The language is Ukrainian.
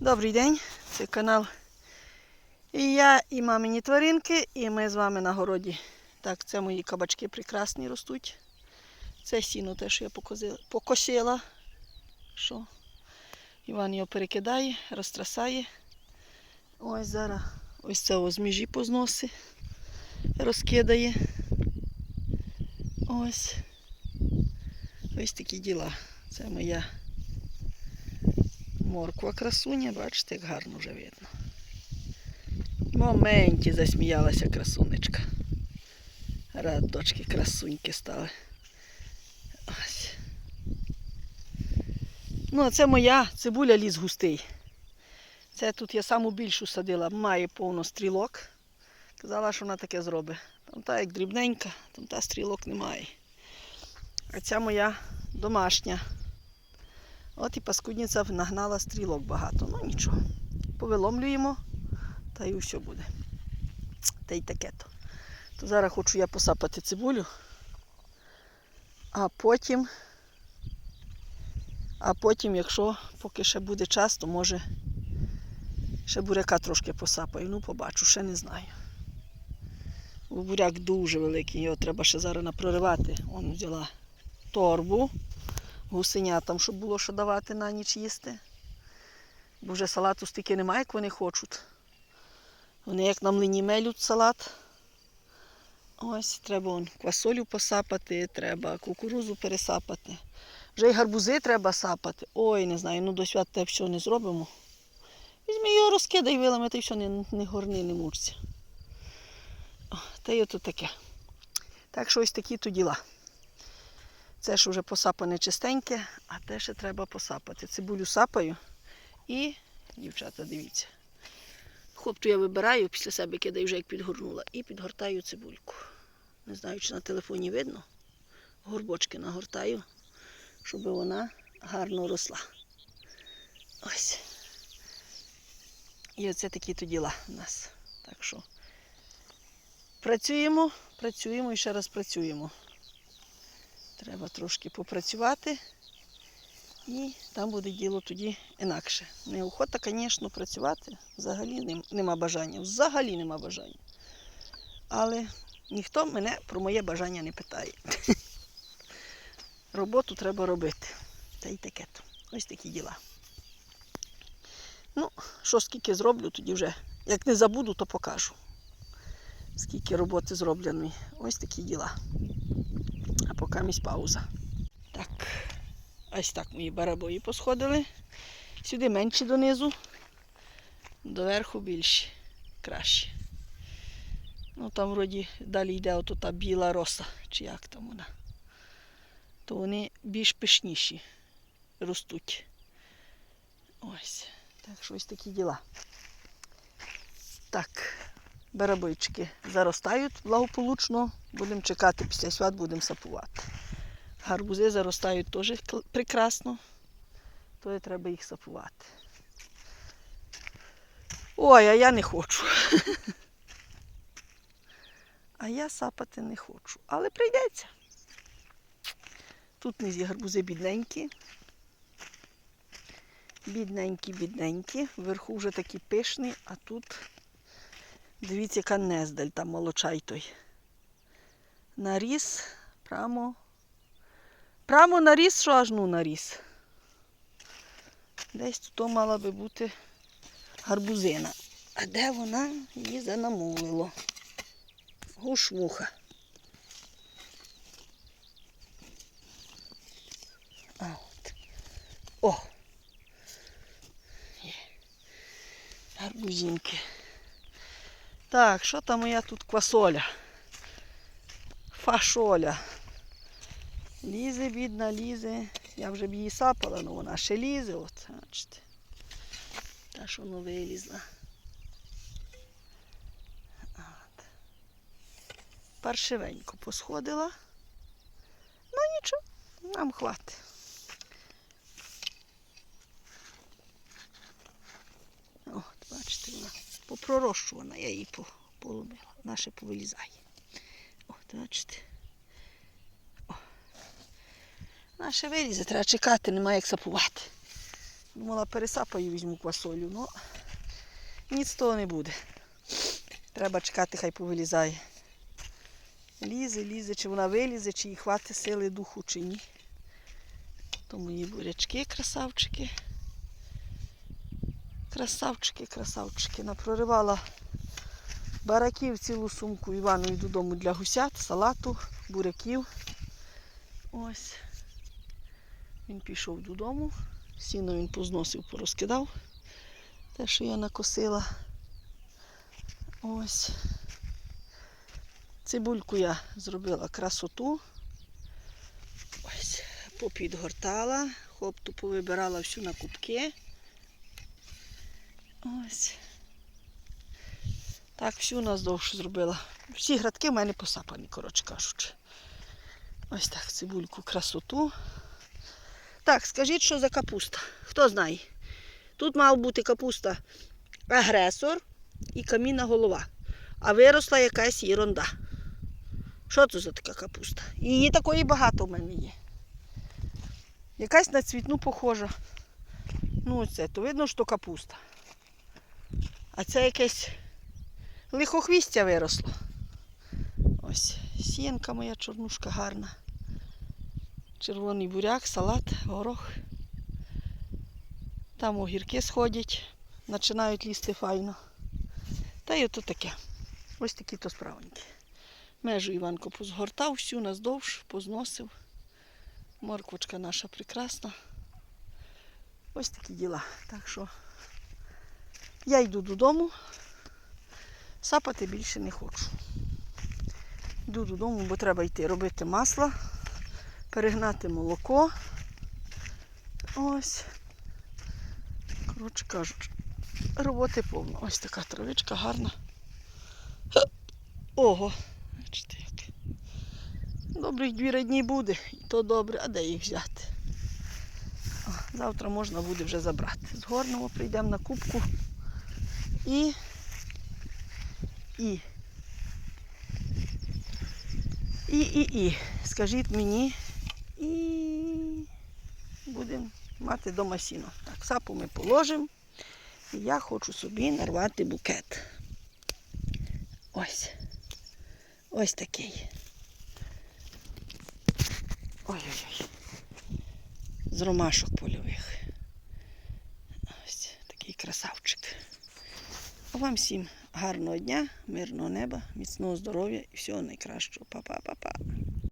Добрий день, це канал. І я, і мамині тваринки, і ми з вами на городі. Так, це мої кабачки прекрасні ростуть. Це сіно те, що я покосила. Що? Іван його перекидає, розтрасає. Ось зараз ось це ось міжі позноси, розкидає. Ось. Ось такі діла. Це моя морква красуня, бачите, як гарно вже видно. Моменті засміялася красунечка. Рад дочки красуньки стали. Ось. Ну, а це моя цибуля ліс густий. Це тут я саму більшу садила, має повно стрілок. Казала, що вона таке зробить. Там та як дрібненька, там та стрілок немає. А ця моя домашня. От і паскудниця нагнала стрілок багато. Ну нічого. Повиломлюємо, та й все буде. Та й таке то. То зараз хочу я посапати цибулю, а потім, а потім, якщо поки ще буде час, то може ще буряка трошки посапаю. Ну, побачу, ще не знаю. Бо буряк дуже великий, його треба ще зараз напроривати. Он взяла торбу гусенятам, щоб було що давати на ніч їсти. Бо вже салату стільки немає, як вони хочуть. Вони як на млині мелють салат. Ось, треба вон, квасолю посапати, треба кукурузу пересапати. Вже й гарбузи треба сапати. Ой, не знаю, ну до свят те все не зробимо. Візьми його, розкидай вилами, та й не, не горни, не мурся. О, Та й ото таке. Так що ось такі то діла. Це ж вже посапане чистеньке, а те ще треба посапати. Цибулю сапаю і, дівчата, дивіться. Хопту я вибираю, після себе кидаю вже як підгорнула, і підгортаю цибульку. Не знаю, чи на телефоні видно. Горбочки нагортаю, щоб вона гарно росла. Ось. І оце такі то діла у нас. Так що працюємо, працюємо і ще раз працюємо. Треба трошки попрацювати. І там буде діло тоді інакше. Неохота, звісно, працювати. Взагалі нема бажання. Взагалі нема бажання. Але ніхто мене про моє бажання не питає. Роботу треба робити. Та й таке то. Ось такі діла. Ну, що скільки зроблю, тоді вже. Як не забуду, то покажу. Скільки роботи зроблено. Ось такі діла. А поки місь пауза. Так, ось так мої барабої посходили. Сюди менші донизу, доверху більші, кращі. Ну там вроді далі йде ото та біла роса, чи як там вона. То вони більш пишніші ростуть. Ось. Так що ось такі діла. Так, барабойчики заростають благополучно. Будемо чекати після свят, будемо сапувати. Гарбузи заростають теж прекрасно, то треба їх сапувати. Ой, а я не хочу. А я сапати не хочу. Але прийдеться. Тут низі гарбузи бідненькі. Бідненькі, бідненькі. Вверху вже такі пишні, а тут дивіться, яка нездаль, там молочай той. Наріс прямо. Прямо наріс, що аж ну наріс. Десь тут мала би бути гарбузина. А де вона її занамулило? Гушмуха. А от. О! Гарбузинки. Так, що там моя тут квасоля? Фашоля. Лізе, бідна, лізе. Я вже б її сапала, але вона ще лізе. От, бачите. Та що воно вилізла. Паршивенько посходила. Ну нічого, нам хватить. От, бачите, вона попророщувана, я її по- поломила. Вона ще повилізає. От, бачите. Вона ще вилізе, треба чекати, немає як сапувати. Думала, пересапаю, візьму квасолю, але ніц з того не буде. Треба чекати, хай повилізає. Лізе, лізе, чи вона вилізе, чи їй хватить сили духу, чи ні. То мої бурячки, красавчики. Красавчики, красавчики. Напроривала бараків цілу сумку Іванові додому для гусят, салату, буряків. Ось. Він пішов додому. Сіно він позносив, порозкидав. Те, що я накосила. Ось. Цибульку я зробила красоту. Ось, попідгортала, хопту повибирала всю на кубки. Ось. Так, всю наздовж зробила. Всі градки в мене посапані, коротше кажучи. Ось так, цибульку, красоту. Так, скажіть, що за капуста? Хто знає? Тут мав бути капуста агресор і камінна голова. А виросла якась єрунда. Що це за така капуста? Її такої багато в мене є. Якась на цвітну похожа. Ну, оце, то видно, що капуста. А це якесь лихохвістя виросло. Ось, сіянка моя чорнушка гарна. Червоний буряк, салат, горох. Там огірки сходять, починають лізти файно. Та й ото таке. Ось такі то справоньки. Межу Іванко позгортав, всю наздовж, позносив. Морквочка наша прекрасна. Ось такі діла. Так що я йду додому. Сапати більше не хочу. Йду додому, бо треба йти робити масло, перегнати молоко. Ось. Коротше кажучи, роботи повно. Ось така травичка гарна. Ого, бачите. Добрих дві дні буде, і то добре, а де їх взяти? Завтра можна буде вже забрати. Згорнемо, прийдемо на кубку і. І. І, і, і. Скажіть мені. І будемо мати дома сіно. Так, сапу ми положимо. І я хочу собі нарвати букет. Ось. Ось такий. Ой-ой-ой. З ромашок польових. Ось такий красавчик. А вам всім гарного дня, мирного неба, міцного здоров'я і всього найкращого. Па-па-па-па.